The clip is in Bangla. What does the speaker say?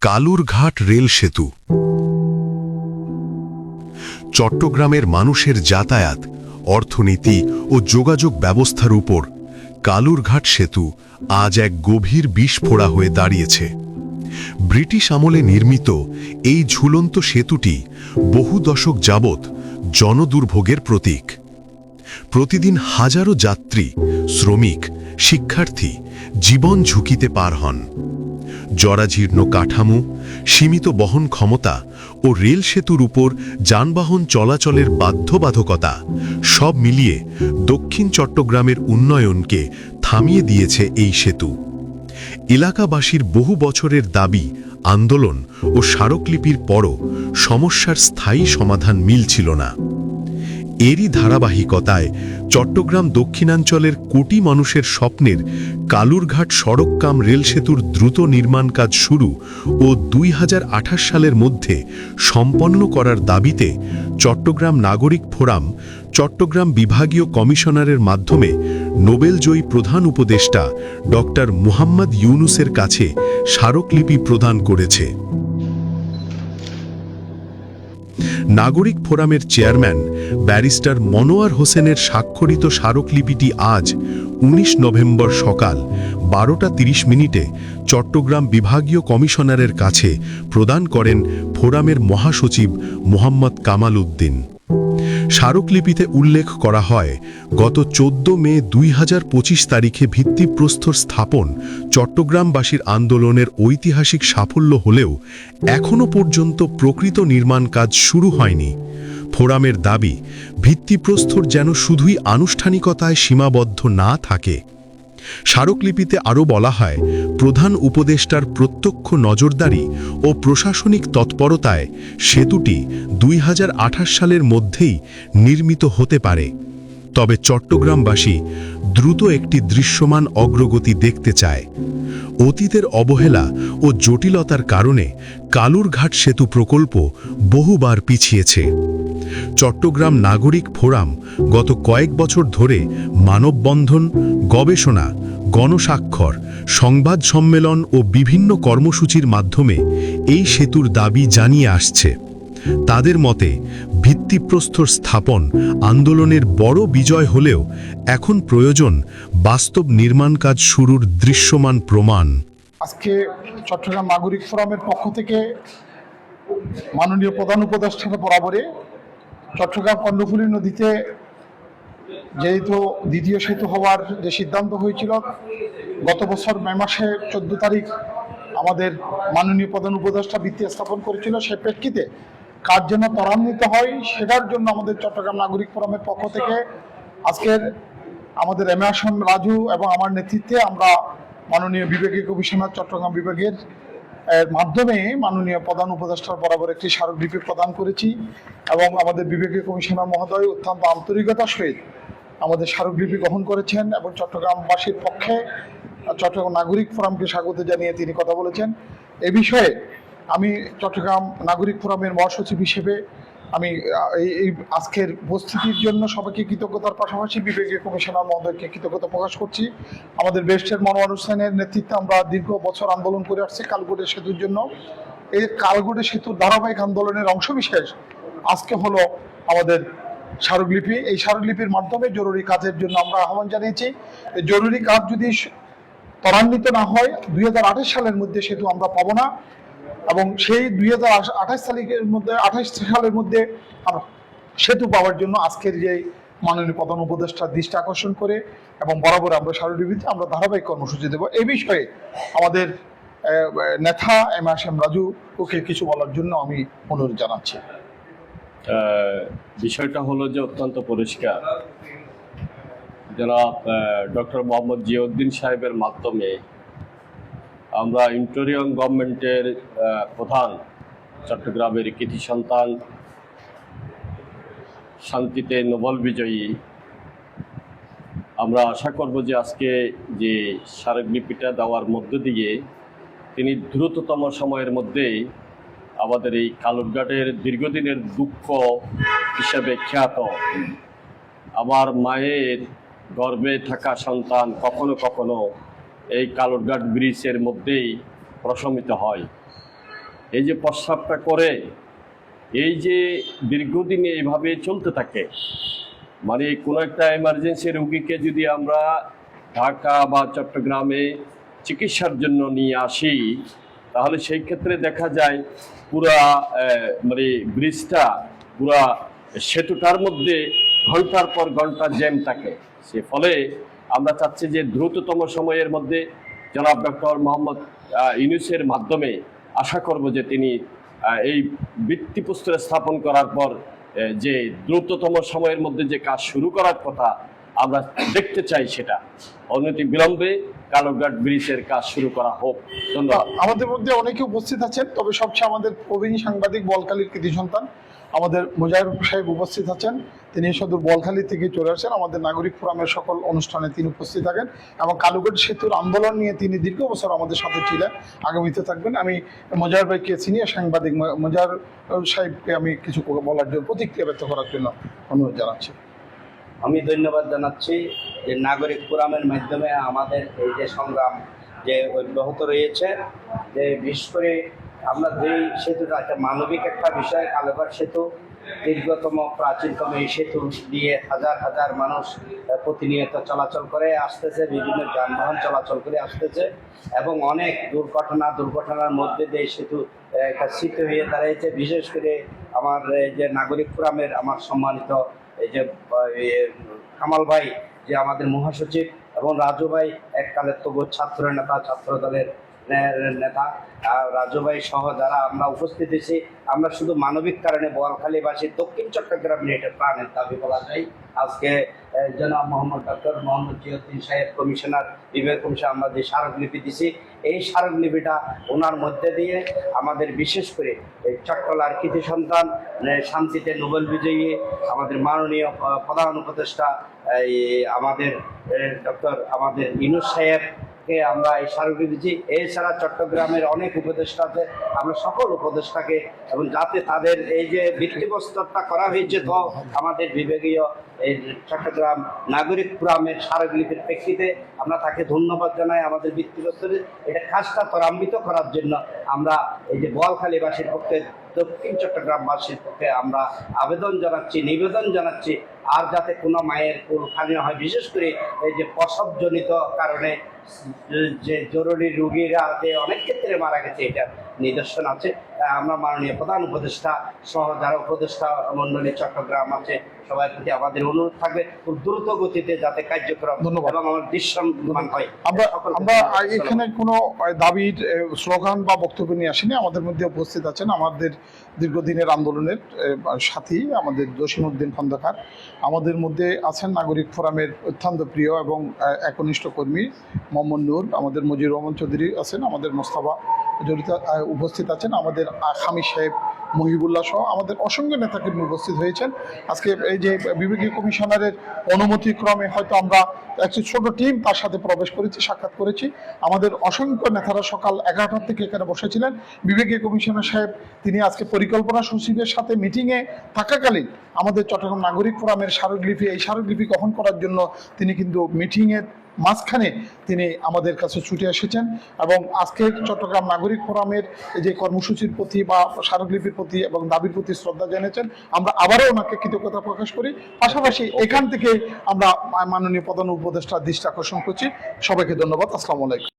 কালুরঘাট রেল সেতু। চট্টগ্রামের মানুষের যাতায়াত, অর্থনীতি ও যোগাযোগ ব্যবস্থার উপর কালুরঘাট সেতু আজ এক গভীর বিস্ফোরা হয়ে দাঁড়িয়েছে। ব্রিটিশ আমলে নির্মিত এই ঝুলন্ত সেতুটি বহু দশক যাবৎ জনদুর্ভোগের প্রতীক। প্রতিদিন হাজারো যাত্রী, শ্রমিক, শিক্ষার্থী জীবন ঝুঁকিতে পার হন। জরাজীর্ণ কাঠামো, সীমিত বহন ক্ষমতা ও রেল সেতুর উপর যানবাহন চলাচলের বাধ্যবাধকতা সব মিলিয়ে দক্ষিণ চট্টগ্রামের উন্নয়নকে থামিয়ে দিয়েছে এই সেতু। এলাকাবাসীর বহু বছরের দাবি, আন্দোলন ও স্মারকলিপির পরও সমস্যার স্থায়ী সমাধান মিলছিল না। এরই ধারাবাহিকতায় চট্টগ্রাম দক্ষিণাঞ্চলের কোটি মানুষের স্বপ্নের কালুরঘাট সড়ককাম রেল সেতুর দ্রুত নির্মাণ কাজ শুরু ও দুই হাজার আঠাশ সালের মধ্যে সম্পন্ন করার দাবিতে চট্টগ্রাম নাগরিক ফোরাম, চট্টগ্রাম বিভাগীয় কমিশনারের মাধ্যমে নোবেলজয়ী প্রধান উপদেষ্টা ডক্টর মুহাম্মদ ইউনুসের কাছে স্মারকলিপি প্রদান করেছে। নাগরিক ফোরামের চেয়ারম্যান ব্যারিস্টার মনোয়ার হোসেনের স্বাক্ষরিত স্মারকলিপিটি আজ ১৯ নভেম্বর সকাল, বারোটা তিরিশ মিনিটে চট্টগ্রাম বিভাগীয় কমিশনারের কাছে প্রদান করেন ফোরামের মহাসচিব মোহাম্মদ কামাল উদ্দিন। স্মারকলিপিতে উল্লেখ করা হয়, গত চোদ্দ মে দুই হাজার পঁচিশ তারিখে ভিত্তিপ্রস্তর স্থাপন চট্টগ্রামবাসীর আন্দোলনের ঐতিহাসিক সাফল্য হলেও এখনও পর্যন্ত প্রকৃত নির্মাণ কাজ শুরু হয়নি। ফোরামের দাবি, ভিত্তিপ্রস্তর যেন শুধুই আনুষ্ঠানিকতায় সীমাবদ্ধ না থাকে। স্মারকলিপিতে আরও বলা হয়, প্রধান উপদেষ্টার প্রত্যক্ষ নজরদারি ও প্রশাসনিক তৎপরতায় সেতুটি দুই হাজার আঠাশ সালের মধ্যেই নির্মিত হতে পারে। তবে চট্টগ্রামবাসী দ্রুত একটি দৃশ্যমান অগ্রগতি দেখতে চায়। অতীতের অবহেলা ও জটিলতার কারণে কালুরঘাট সেতু প্রকল্প বহুবার পিছিয়েছে। চট্টগ্রাম নাগরিক ফোরাম গত কয়েক বছর ধরে মানববন্ধন, গবেষণা, গণস্বাক্ষর, সংবাদ সম্মেলন ও বিভিন্ন কর্মসূচির মাধ্যমে এই সেতুর দাবি জানিয়ে আসছে। তাদের মতে ভিত্তিপ্রস্তর স্থাপন আন্দোলনের বড় বিজয় হলেও এখন প্রয়োজন বাস্তব নির্মাণ কাজ শুরুর দৃশ্যমান প্রমাণ। আজকে চট্টগ্রাম নাগরিক ফোরামের পক্ষ থেকে মাননীয় প্রধান উপদেষ্টার বরাবরে চট্টগ্রাম কর্ণফুলী নদীতে যেহেতু দ্বিতীয় সেতু হওয়ার যে সিদ্ধান্ত হয়েছিল, গত বছর মে মাসে চোদ্দ তারিখ আমাদের মাননীয় প্রধান উপদেষ্টা ভিত্তি স্থাপন করেছিল, সে প্রেক্ষিতে কাজ যেন ত্বরান্বিত হয় সেটার জন্য আমাদের চট্টগ্রাম নাগরিক ফোরামের পক্ষ থেকে আজকের আমাদের এম রাজু এবং আমার নেতৃত্বে আমরা মাননীয় বিভাগীয় কমিশনার চট্টগ্রাম বিভাগের মাধ্যমে মাননীয় প্রধান উপদেষ্টার বরাবর একটি স্মারকলিপি প্রদান করেছি এবং আমাদের বিভাগীয় কমিশনার মহোদয় অত্যন্ত আন্তরিকতার সহিত আমাদের স্মারকলিপি গ্রহণ করেছেন এবং চট্টগ্রামবাসীর পক্ষে চট্টগ্রাম নাগরিক ফোরামকে স্বাগত জানিয়ে তিনি কথা বলেছেন। এ বিষয়ে আমি চট্টগ্রাম নাগরিক ফোরামের মহাসচিব হিসেবে আমি এই আজকের উপস্থিতির জন্য সবাইকে কৃতজ্ঞতার পাশাপাশি বিভাগীয় কমিশনার মহোদয়কে কৃতজ্ঞতা প্রকাশ করছি। আমাদের বেস্টের মনোয়ার হোসেনের নেতৃত্বে আমরা দীর্ঘ বছর আন্দোলন করে আসছি কালগুটে সেতুর জন্য। এই কালগুটে সেতুর ধারাবাহিক আন্দোলনের অংশবিশেষ আজকে হলো আমাদের স্মারকলিপি। এই স্মারকলিপির মাধ্যমে জরুরি কাজের জন্য আমরা আহ্বান জানিয়েছি। জরুরি কাজ যদি ত্বরান্বিত না হয়, দুই হাজার আঠাশ সালের মধ্যে সেতু আমরা পাবো না। এবং সেই দুই হাজার আঠাশ তারিখের মধ্যে, আঠাশ সালের মধ্যে সেতু পাওয়ার জন্য আজকের যে মাননীয় প্রধান উপদেষ্টার দৃষ্টি আকর্ষণ করে এবং বরাবর আমরা সারণীভিত্তি আমরা ধারাবাহিক কর্মসূচি দেব। এই বিষয়ে আমাদের নেতা এম এস এম রাজু ওকে কিছু বলার জন্য আমি অনুরোধ জানাচ্ছি। বিষয়টা হলো যে অত্যন্ত পরিষ্কার। জনাব ডক্টর মোহাম্মদ জিয়াউদ্দিন সাহেবের মাধ্যমে আমরা ইন্টোরিয়ন গভর্নমেন্টের প্রধান চট্টগ্রামের কৃতি সন্তান, শান্তিতে নোবেল বিজয়ী। আমরা আশা করব যে আজকে যে স্মারকলিপিটা দেওয়ার মধ্য দিয়ে তিনি দ্রুততম সময়ের মধ্যেই আমাদের এই কালুরঘাটের দীর্ঘদিনের দুঃখ হিসাবে খ্যাত। আমার মায়ের গর্বে থাকা সন্তান কখনো কখনো এই কালুরঘাট ব্রিজের মধ্যেই প্রশমিত হয়। এই যে প্রস্রাবটা করে, এই যে দীর্ঘদিন এইভাবে চলতে থাকে মানে কোনো একটা এমার্জেন্সি রুগীকে যদি আমরা ঢাকা বা চট্টগ্রামে চিকিৎসার জন্য নিয়ে আসি, তাহলে সেই ক্ষেত্রে দেখা যায় পুরা মানে ব্রিজটা পুরা সেতুটার মধ্যে ঘণ্টার পর ঘণ্টা জ্যাম থাকে। সে ফলে আমরা চাচ্ছি যে দ্রুততম সময়ের মধ্যে জনাব ডক্টর মোহাম্মদ ইউনুসের মাধ্যমে আশা করব যে তিনি এই ভিত্তিপ্রস্তর স্থাপন করার পর যে দ্রুততম সময়ের মধ্যে যে কাজ শুরু করার কথা আমরা দেখতে চাই সেটা। অনতি বিলম্বে কালোঘাট ব্রিজের কাজ শুরু করা হোক। ধন্যবাদ। আমাদের মধ্যে অনেকে উপস্থিত আছেন, তবে সবচেয়ে আমাদের প্রবীণ সাংবাদিক বলখালীর কৃতি সন্তান আমাদের মুজাহির সাহেব উপস্থিত আছেন। তিনি শুধু বলখালী থেকে চলে আসেন। আমাদের নাগরিক ফোরামের সকল অনুষ্ঠানে তিনি উপস্থিত থাকেন এবং কালুঘাট সেতুর আন্দোলন নিয়ে তিনি দীর্ঘ বছর আমাদের সাথে ছিলেন। আগামীতে থাকবেন। আমি মজার ভাইকে সিনিয়র সাংবাদিক মজার সাহেবকে আমি কিছু বলার জন্য প্রতিক্রিয়া ব্যক্ত করার জন্য অনুরোধ জানাচ্ছি। আমি ধন্যবাদ জানাচ্ছি যে নাগরিক ফোরামের মাধ্যমে আমাদের এই যে সংগ্রাম যে অব্যাহত রয়েছে, যে বিশেষ করে আমরা যেই সেতুটা, একটা মানবিক একটা বিষয় কালোঘাট সেতু, দীর্ঘতম প্রাচীনতম এই সেতু দিয়ে হাজার হাজার মানুষ প্রতিনিয়ত চলাচল করে আসতেছে, বিভিন্ন যানবাহন চলাচল করে আসতেছে এবং অনেক দুর্ঘটনা, দুর্ঘটনার মধ্যে দিয়ে সেতু একটা স্মৃতি হয়ে দাঁড়িয়েছে বিশেষ করে আমার এই যে নাগরিক ফোরামের আমার সম্মানিত, এই যে কামাল ভাই, যে আমাদের মহাসচিব এবং রাজু ভাই এককালের তবু ছাত্র নেতা ছাত্র দলের নেতা, আর রাজু সহ যারা আমরা উপস্থিত এসেছি আমরা শুধু মানবিক কারণে বোয়ালখালীবাসী, দক্ষিণ চট্টগ্রাম নিয়ে প্রাণের দাবি বলা যায়। আজকে জনাব মোহাম্মদ ডক্টর মোহাম্মদ জিয়ুদ্দিন সাহেব, কমিশনার বিভাগ কমিশন আমরা যে স্মারকলিপি দিছি, এই স্মারকলিপিটা ওনার মধ্যে দিয়ে আমাদের বিশেষ করে চট্টলার কৃতি সন্তান শান্তিতে নোবেল বিজয়ী, আমাদের মাননীয় প্রধান উপদেষ্টা, এই আমাদের ডক্টর আমাদের ইনুস সাহেবকে আমরা এই স্মারকলিপি দিচ্ছি। এছাড়া চট্টগ্রামের অনেক উপদেষ্টাতে আমরা সকল উপদেষ্টাকে এবং যাতে তাদের এই যে ভিত্তিপ্রস্তরটা করা হয়েছে তো আমাদের বিভাগীয় এই চট্টগ্রাম নাগরিক ফোরামের স্মারকলিপির প্রেক্ষিতে আমরা তাকে ধন্যবাদ জানাই আমাদের ভিত্তিপ্রস্তরে। এটা কাজটা ত্বরান্বিত করার জন্য আমরা এই যে বোয়ালখালীবাসীর পক্ষে দক্ষিণ চট্টগ্রামবাসীর পক্ষে আমরা আবেদন জানাচ্ছি, নিবেদন জানাচ্ছি। আর যাতে কোনো মায়ের কুলখানি হয় বিশেষ করে এই যে প্রসবজনিত কারণে যে জরুরি রুগীরা যে অনেক ক্ষেত্রে মারা গেছে এটার নিদর্শন আছে। আমরা মাননীয় প্রধান উপদেষ্টা সহ যারা উপদেষ্টা মন্ডলী চট্টগ্রাম আছে সবার প্রতি আমাদের অনুরোধ থাকবে খুব দ্রুত গতিতে যাতে কার্যক্রম ধন্যবাদ। এবং আমার দৃশ্যমান হয়। আমরা আমরা এখানে কোনো দাবির স্লোগান বা বক্তব্য নিয়ে আসিনি। আমাদের মধ্যে উপস্থিত আছেন আমাদের দীর্ঘদিনের আন্দোলনের সাথী আমাদের জসিমউদ্দিন খন্দকার। আমাদের মধ্যে আছেন নাগরিক ফোরামের অত্যন্ত প্রিয় এবং একনিষ্ঠ কর্মী মোহাম্মদ নূর, আমাদের মজির রহমান চৌধুরী আছেন, আমাদের মোস্তাফা জড়িত উপস্থিত আছেন, আমাদের আসামি সাহেব মহিবুল্লাহ সহ আমাদের অসংখ্য নেতাকর্মী উপস্থিত হয়েছেন। আজকে এই যে বিভাগীয় কমিশনারের অনুমতিক্রমে হয়তো আমরা একটি ছোট টিম তার সাথে প্রবেশ করেছি, সাক্ষাৎ করেছি। আমাদের অসংখ্য নেতারা সকাল এগারোটার থেকে এখানে বসেছিলেন। বিভাগীয় কমিশনার সাহেব, তিনি আজকে পরিকল্পনা সচিবের সাথে মিটিংয়ে থাকাকালীন আমাদের চট্টগ্রাম নাগরিক ফোরামের স্মারকলিপি, এই স্মারকলিপি গ্রহণ করার জন্য তিনি কিন্তু মিটিংয়ের মাঝখানে তিনি আমাদের কাছে ছুটে এসেছেন এবং আজকে চট্টগ্রাম নাগরিক ফোরামের যে কর্মসূচির প্রতি বা স্মারকলিপির প্রতি এবং দাবির প্রতি শ্রদ্ধা জানিয়েছেন, আমরা আবারও ওনাকে কৃতজ্ঞতা প্রকাশ করি। পাশাপাশি এখান থেকে আমরা মাননীয় প্রধান উপদেষ্টার দৃষ্টি আকর্ষণ করছি। সবাইকে ধন্যবাদ। আসসালামু আলাইকুম।